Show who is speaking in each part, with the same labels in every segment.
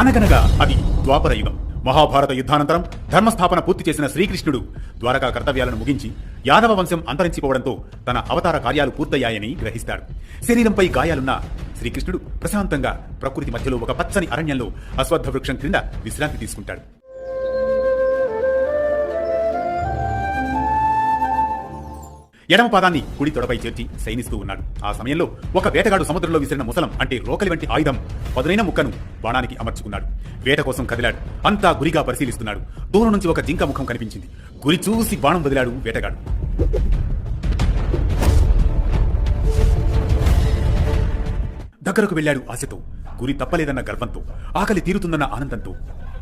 Speaker 1: అనగనగా అది ద్వాపర యుగం. మహాభారత యుద్ధానంతరం ధర్మస్థాపన పూర్తి చేసిన శ్రీకృష్ణుడు ద్వారకా కర్తవ్యాలను ముగించి యాదవ వంశం అంతరించిపోవడంతో తన అవతార కార్యాలు పూర్తయ్యాయని గ్రహిస్తాడు. శరీరంపై గాయాలున్న శ్రీకృష్ణుడు ప్రశాంతంగా ప్రకృతి మధ్యలో ఒక పచ్చని అరణ్యంలో అశ్వత్థ వృక్షం క్రింద విశ్రాంతి తీసుకుంటాడు. ఎడమ పాదాన్ని కుడి తొడపై చేర్చి శయనిస్తూ ఉన్నాడు. ఆ సమయంలో ఒక వేటగాడు సముద్రంలో విసిరిన ముసలం అంటే రోకలి వంటి ఆయుధం పదునైన ముక్కను బాణానికి అమర్చుకున్నాడు. వేట కోసం కదిలాడు. అంతా గురిగా పరిశీలిస్తున్నాడు. దూరం నుంచి ఒక జింక ముఖం కనిపించింది. గురి చూసి బాణం వదిలాడు వేటగాడు. దగ్గరకు వెళ్ళాడు ఆశతో. గురి తప్పలేదన్న గర్వంతో. ఆకలి తీరుతుందన్న ఆనందంతో.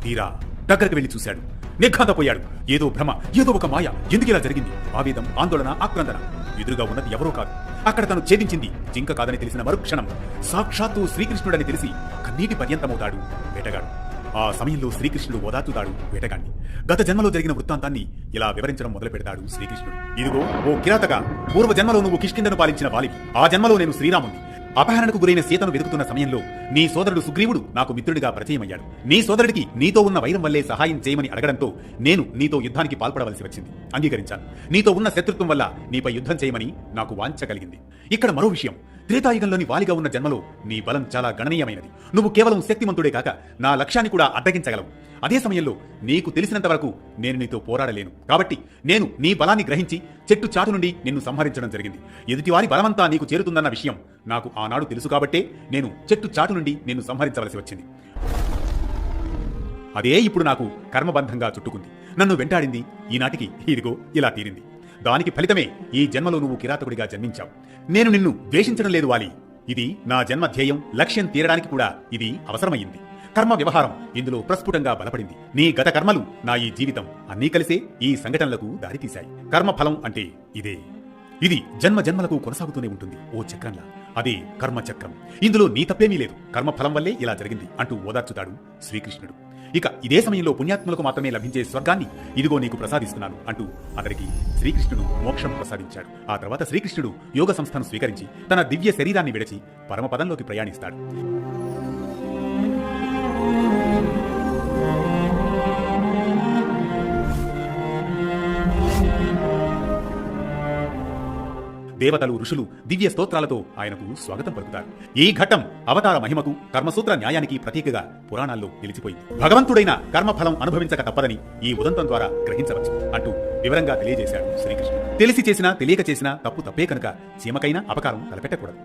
Speaker 1: తీరా దగ్గరకు వెళ్ళి చూశాడు. నిర్ఘాంతపోయాడు ఏదో భ్రమ ఏదో ఒక మాయ. ఎందుకు ఇలా జరిగింది? ఆవేదం ఆందోళన ఆక్రందన. ఎదురుగా ఉన్నది ఎవరో కాదు. అక్కడ తను ఛేదించింది జింక కాదని తెలిసిన మరుక్షణం. సాక్షాత్తు శ్రీకృష్ణుడని తెలిసి కన్నీటి పర్యంతమవుతాడు వేటగాడు. ఆ సమయంలో శ్రీకృష్ణుడు ఓదార్చుతాడు వేటగాన్ని గత జన్మలో జరిగిన వృత్తాంతాన్ని ఇలా వివరించడం మొదలు పెడతాడు శ్రీకృష్ణుడు. ఇదిగో ఓ కిరాతగా పూర్వ జన్మలో నువ్వు కిష్కిందను పాలించిన వాలివి ఆ జన్మలో నేను శ్రీరాముని అపహరణకు గురైన సీతను వెతుకుతున్న సమయంలో నీ సోదరుడు సుగ్రీవుడు నాకు మిత్రుడిగా పరిచయమయ్యాడు. నీ సోదరుడికి నీతో ఉన్న వైరం వల్లే సహాయం చేయమని అడగడంతో నేను నీతో యుద్ధానికి పాల్పడవలసి వచ్చింది. అంగీకరించాను. నీతో ఉన్న శత్రుత్వం వల్ల నీపై యుద్ధం చేయమని నాకు వాంఛ కలిగింది. ఇక్కడ మరో విషయం. త్రేతాయుగంలోని వాలిగా ఉన్న జన్మలో నీ బలం చాలా గణనీయమైనది. నువ్వు కేవలం శక్తిమంతుడే కాక నా లక్ష్యాన్ని కూడా అడ్డగించగలవు. అదే సమయంలో నీకు తెలిసినంత వరకు నేను నీతో పోరాడలేను. కాబట్టి నేను నీ బలాన్ని గ్రహించి చెట్టు చాటు నుండి నిన్ను సంహరించడం జరిగింది. ఎదుటివారి బలమంతా నీకు చేరుతుందన్న విషయం నాకు ఆనాడు తెలుసు కాబట్టే నేను చెట్టు చాటు నుండి నిన్ను సంహరించవలసి వచ్చింది. అదే ఇప్పుడు నాకు కర్మబంధంగా చుట్టుకుంది. నన్ను వెంటాడింది ఈనాటికి ఇదిగో ఇలా తీరింది. దానికి ఫలితమే ఈ జన్మలో నువ్వు కిరాతకుడిగా జన్మించావు. నేను నిన్ను ద్వేషించడం లేదు వాలి. ఇది నా జన్మ ధ్యేయం. లక్ష్యం తీరడానికి కూడా ఇది అవసరమైంది. కర్మ వ్యవహారం ఇందులో ప్రస్ఫుటంగా బలపడింది. నీ గత కర్మలు నా ఈ జీవితం అన్నీ కలిసే ఈ సంఘటనలకు దారితీశాయి. కర్మ ఫలం అంటే ఇదే. ఇది జన్మ జన్మలకు కొనసాగుతూనే ఉంటుంది ఓ చక్రంలా. అదే కర్మచక్రం ఇందులో నీ తప్పేమీ లేదు. కర్మ ఫలం వల్లే ఇలా జరిగింది అంటూ ఓదార్చుతాడు శ్రీకృష్ణుడు. ఇక ఇదే సమయంలో పుణ్యాత్ములకు మాత్రమే లభించే స్వర్గాన్ని ఇదిగో నీకు ప్రసాదిస్తున్నాను అంటూ అతడికి శ్రీకృష్ణుడు మోక్షం ప్రసాదించాడు. ఆ తర్వాత శ్రీకృష్ణుడు యోగ సంస్థను స్వీకరించి తన దివ్య శరీరాన్ని విడిచి పరమపదంలోకి ప్రయాణిస్తాడు. దేవతలు ఋషులు దివ్య స్తోత్రాలతో ఆయనకు స్వాగతం పలుకుతారు. ఈ ఘట్టం అవతార మహిమకు కర్మసూత్ర న్యాయానికి ప్రతీకగా పురాణాల్లో నిలిచిపోయింది. భగవంతుడైన కర్మఫలం అనుభవించక తప్పదని ఈ ఉదంతం ద్వారా గ్రహించవచ్చు అంటూ వివరంగా తెలియజేశాడు శ్రీకృష్ణుడు. తెలిసి చేసినా తెలియక చేసినా తప్పు తప్పే కనుక చీమకైనా అపకారం తలపెట్టకూడదు.